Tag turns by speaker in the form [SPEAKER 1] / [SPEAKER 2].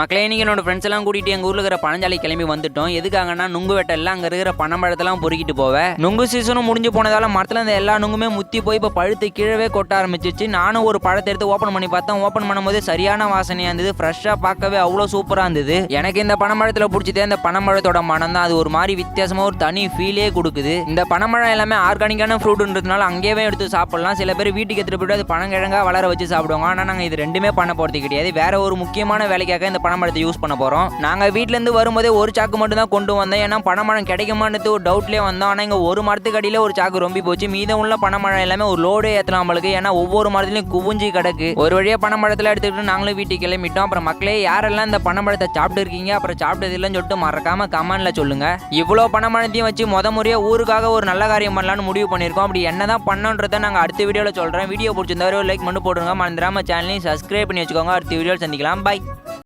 [SPEAKER 1] மக்களே இன்றைக்கி என்னோடய ஃப்ரெண்ட்ஸ் எல்லாம் கூட்டிகிட்டு எங்கள் ஊர்ல இருக்கிற பனஞ்சாலை கிளம்பி வந்துட்டோம். எதுக்காகனா நுங்கு வெட்டெல்லாம் அங்கே இருக்கிற பனம்பழத்தெல்லாம் பொறுக்கிட்டு போவேன் நுங்கு சீசனும் முடிஞ்சு போனதால் மரத்துல இந்த எல்லா நுங்குமே முத்தி போய் இப்போ பழுத்து கீழவே கொட்ட ஆரம்பிச்சிச்சு. நானும் ஒரு பழத்தை எடுத்து ஓப்பன் பண்ணி பார்த்தேன். ஓப்பன் பண்ணும்போது சரியான வாசனையாக இருந்தது. ஃப்ரெஷ்ஷாக பார்க்கவே அவ்வளோ சூப்பராக இருந்தது. எனக்கு இந்த பனம்பழத்துல பிடிச்சதே இந்த பனம்பழத்தோட மனம் தான். அது ஒரு மாதிரி வித்தியாசமாக ஒரு தனி ஃபீலே கொடுக்குது. இந்த பனம்பழம் எல்லாமே ஆர்கானிக்கான ஃப்ரூட்டுன்றதுனால அங்கேயே எடுத்து சாப்பிடலாம். சில பேர் வீட்டுக்கு எடுத்துட்டு போயிட்டு அது பனங்கிழங்கா வளர வச்சு சாப்பிடுவாங்க. ஆனால் நாங்கள் இது ரெண்டுமே பண்ண போகிறது கிடையாது. வேற ஒரு முக்கியமான வேலைக்காக இந்த பனைமரத்தை யூஸ் பண்ண போகிறோம் நாங்கள் வீட்டிலேருந்து வரும்போதே ஒரு சாக்கு மட்டும் தான் கொண்டு வந்தோம். ஏன்னா பனைமரம் கிடைக்குமான்னு ஒரு டவுட்லேயே வந்தோம். ஆனால் இங்கே ஒரு மரத்துக்கு அடியில் ஒரு சாக்கு ரொம்பி போச்சு. மீதம் உள்ள பனைமரம் எல்லாமே ஒரு லோடே ஏற்றலாம் நம்மளுக்கு ஏன்னா ஒவ்வொரு மரத்துலையும் குவிஞ்சு கிடக்கு. ஒரு வழியாக பனைமரத்தில் எடுத்துக்கிட்டு நாங்களும் வீட்டுக்கு கிளம்பிட்டோம். அப்புறம் மக்களே யாரெல்லாம் இந்த பனைமரத்தை சாப்பிட்டு இருக்கீங்க அப்புறம் சாப்பிட்டது இல்லைன்னு சொல்லிட்டு மறக்காம கமெண்ட்ல சொல்லுங்க. இவ்வளோ பனைமரத்தையும் வச்சு முத முறையாக ஊருக்காக ஒரு நல்ல காரியம் பண்ணலான்னு முடிவு பண்ணியிருக்கோம். அப்படி என்ன தான் பண்ணன்றதை நாங்கள் அடுத்த வீடியோவில் சொல்கிறேன் வீடியோ பிடிச்சிருந்தா லைக் மட்டும் போடுங்க மறந்துடாம சேனலையும் சப்ஸ்கிரைப் பண்ணி வச்சுக்கோங்க. அடுத்த வீடியோவில் சந்திக்கலாம். பை